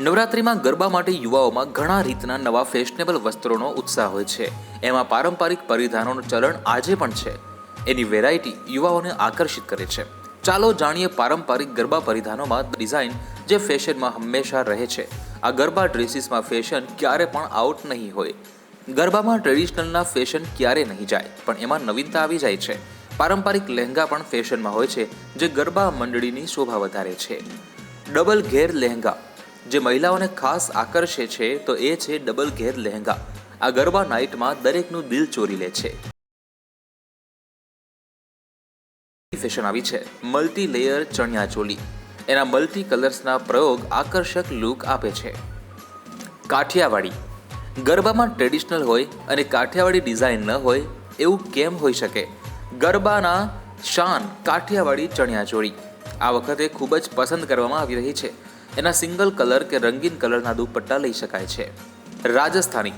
નવરાત્રિમાં ગરબા માટે યુવાઓમાં ઘણા રીતના નવા ફેશનેબલ વસ્ત્રોનો ઉત્સાહ હોય છે. એમાં પારંપરિક પરિધાનોનું ચલણ આજે પણ છે. એની વેરાયટી યુવાઓને આકર્ષિત કરે છે. ચાલો જાણીએ પારંપરિક ગરબા પરિધાનોમાં ડિઝાઇન જે ફેશનમાં હંમેશા રહે છે. આ ગરબા ડ્રેસીસમાં ફેશન ક્યારે પણ આઉટ નહીં હોય. ગરબામાં ટ્રેડિશનલના ફેશન ક્યારે નહીં જાય, પણ એમાં નવીનતા આવી જાય છે. પારંપરિક લહેંગા પણ ફેશનમાં હોય છે, જે ગરબા મંડળીની શોભા વધારે છે. ડબલ ઘેર લહેંગા જે મહિલાઓને ખાસ આકર્ષે છે, તો એ છે ડબલ ઘેર લહેંગા. આ ગરબા નાઇટમાં દરેકનું દિલ ચોરી લે છે. ફેશન આવી છે. Multi layer chaniya choli. એના મલ્ટી કલર્સના પ્રયોગ આકર્ષક લુક આપે છે. કાઠિયાવાડી. ગરબામાં ટ્રેડિશનલ હોય અને કાઠિયાવાડી ડિઝાઇન ન હોય, એવું કેમ હોઈ શકે? ગરબાના શાન કાઠિયાવાડી ચણિયાચોળી આ વખતે ખૂબ જ પસંદ કરવામાં આવી રહી છે. એના સિંગલ કલર કે રંગીન કલરના દુપટ્ટા લઈ શકાય છે. રાજસ્થાની.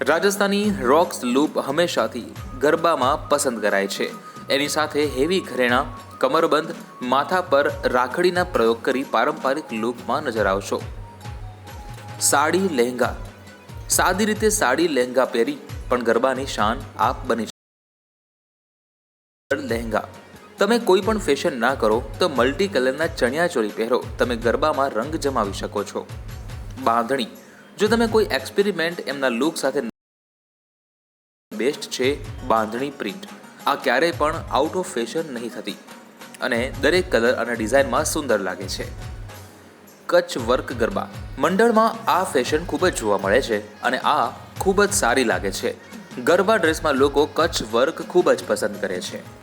રાજસ્થાની રોક્સ લૂપ હંમેશાથી ગરબામાં પસંદ કરાય છે. એની સાથે હેવી ઘરેણા, કમરબંધ, માથા પર રાખડીના પ્રયોગ કરી પારંપરિક લૂપમાં નજર આવશો. સાડી લહેંગા. સાદી રીતે સાડી લહેંગા પહેરી પણ ગરબાની શાન આપ બની લહેંગા તમે કોઈ પણ ફેશન ના કરો, તો મલ્ટી કલરના ચણિયાચોળી પહેરો. તમે ગરબામાં રંગ જમાવી શકો છો. બાંધણી. જો તમે કોઈ એક્સપેરિમેન્ટ એમના લુક સાથે બેસ્ટ છે, બાંધણી પ્રિન્ટ આ ક્યારેય પણ આઉટ ઓફ ફેશન નહીં થતી. અને દરેક કલર અને ડિઝાઇનમાં સુંદર લાગે છે. કચ્છ વર્ક ગરબા. મંડળમાં આ ફેશન ખૂબ જ જોવા મળે છે અને આ ખૂબ જ સારી લાગે છે. ગરબા ડ્રેસમાં લોકો કચ્છ વર્ક ખૂબ જ પસંદ કરે છે.